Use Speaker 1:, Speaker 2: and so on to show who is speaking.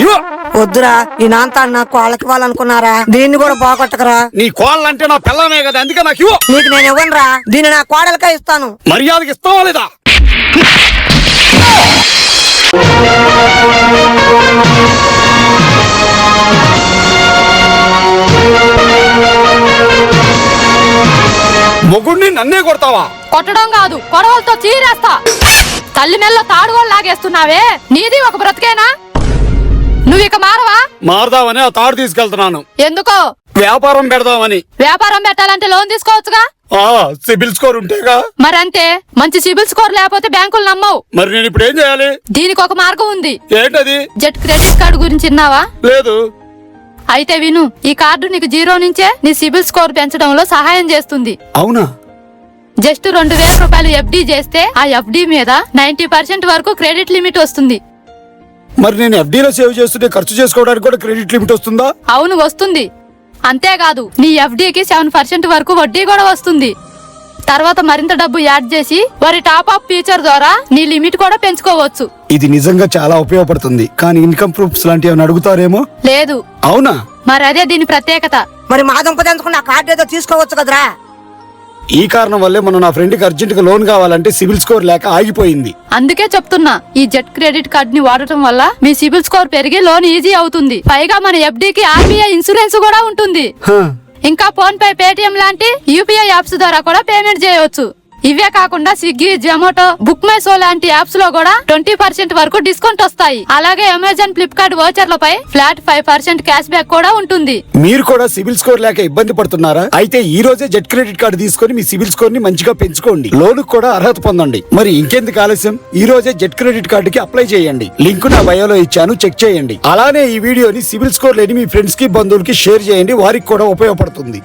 Speaker 1: ఇవ్వు
Speaker 2: వద్దురా ఈ నాంతాడు నాకు కోళ్ళకి ఇవ్వాలనుకున్నారా? దీన్ని కూడా బాగొట్టకరా
Speaker 1: నీ కోళ్ళంటే నా పిల్లమే కదా అందుకే నాకు ఇవ్వు.
Speaker 2: నీకు నేను ఇవ్వనురా దీన్ని నా కోడలకే ఇస్తాను.
Speaker 1: మర్యాదకి ఇస్తావా లేదా? మొగుడిని నన్నే కొడతావా?
Speaker 3: కొట్టడం కాదు కొడవలతో చీరేస్తా. తల్లి మెల్ల తాడుగోలు లాగేస్తున్నావే నీది ఒక బ్రతికేనా? నువ్వు ఇక మారవా?
Speaker 1: మారదామని ఆ తాడు తీసుకెళ్తున్నాను.
Speaker 3: ఎందుకో?
Speaker 1: వ్యాపారం పెడదామని.
Speaker 3: వ్యాపారం పెట్టాలంటే లోన్ తీసుకోవచ్చుగా?
Speaker 1: ఆ సిబిల్ స్కోర్ ఉంటేగా.
Speaker 3: మరంతే మంచి సిబిల్ స్కోర్ లేకపోతే బ్యాంకులు నమ్మవు.
Speaker 1: మరి నేను ఇప్పుడు ఏం చేయాలి?
Speaker 3: దీనికి ఒక మార్గం ఉంది.
Speaker 1: ఏంటది?
Speaker 3: జెట్ క్రెడిట్ కార్డు గురించి విన్నావా?
Speaker 1: లేదు.
Speaker 3: అయితే విను ఈ కార్డు నీకు జీరో నుంచే నీ సిబిల్ స్కోర్ పెంచడంలో సహాయం చేస్తుంది.
Speaker 1: అవునా?
Speaker 3: జస్ట్ రెండు వేల రూపాయలు ఎఫ్డి చేస్తే ఆ ఎఫ్డి మీద నైన్టీ పర్సెంట్ వరకు క్రెడిట్ లిమిట్ వస్తుంది.
Speaker 1: మరి నేను ఎఫ్డీలో సేవ్ చేస్తుంటే ఖర్చు చేసుకోవడానికి కూడా క్రెడిట్ లిమిట్ వస్తుందా?
Speaker 3: అవును వస్తుంది. అంతేకాదు నీ ఎఫ్డీకి సెవెన్ పర్సెంట్ వరకు వడ్డీ కూడా వస్తుంది. తర్వాత మరింత డబ్బు యాడ్ చేసి వారి టాప్ అప్ ఫీచర్ ద్వారా నీ లిమిట్ కూడా పెంచుకోవచ్చు.
Speaker 1: ఇది నిజంగా చాలా ఉపయోగపడుతుంది. కానీ ఇన్కమ్ ప్రూఫ్స్ లాంటివి ఏమైనా అడుగుతారేమో?
Speaker 3: లేదు.
Speaker 1: అవునా?
Speaker 3: మరి అదే దీని ప్రత్యేకత.
Speaker 2: మరి మా దుంప తెంచుకున్న ఆ కార్డు ఏదో తీసుకోవచ్చు కదరా?
Speaker 1: ఈ కారణం వల్లే మనం నా ఫ్రెండ్కి అర్జెంట్గా లోన్ కావాలంటే సివిల్ స్కోర్ లేక ఆగిపోయింది.
Speaker 3: అందుకే చెప్తున్నా ఈ జెట్ క్రెడిట్ కార్డ్ని వాడటం వల్ల మీ సిబిల్ స్కోర్ పెరిగి లోన్ ఈజీ అవుతుంది. పైగా మన ఎఫ్డీకి ఆర్బీఐ ఇన్సూరెన్స్ కూడా ఉంటుంది.
Speaker 1: హ,
Speaker 3: ఇంకా ఫోన్ పే పేటిఎం లాంటి యూపీఐ యాప్స్ ద్వారా కూడా పేమెంట్ చేయవచ్చు. ఇవే కాకుండా Swiggy Zomato BookMyShow లాంటి యాప్స్లో కూడా ట్వంటీ పర్సెంట్ వరకు డిస్కౌంట్ వస్తాయి. అలాగే అమెజాన్ ఫ్లిప్కార్ట్ వోచర్లపై flat five percent cash back కూడా ఉంటుంది.
Speaker 1: మీరు కూడా సివిల్ స్కోర్ లేక ఇబ్బంది పడుతున్నారా? అయితే ఈ రోజే జెట్ క్రెడిట్ కార్డు తీసుకొని మీ సివిల్ స్కోర్ని మంచిగా పెంచుకోండి. లోన్ కూడా అర్హత పొందండి. మరి ఇంకెందుకు ఆలస్యం? ఈ రోజే జెట్ క్రెడిట్ కార్డుకి అప్లై చేయండి. లింక్ నా బయోలో ఇచ్చాను చెక్ చేయండి. అలానే ఈ వీడియోని సివిల్ స్కోర్ లేని మీ ఫ్రెండ్స్కి బంధువులకి షేర్ చేయండి. వారికి కూడా ఉపయోగపడుతుంది.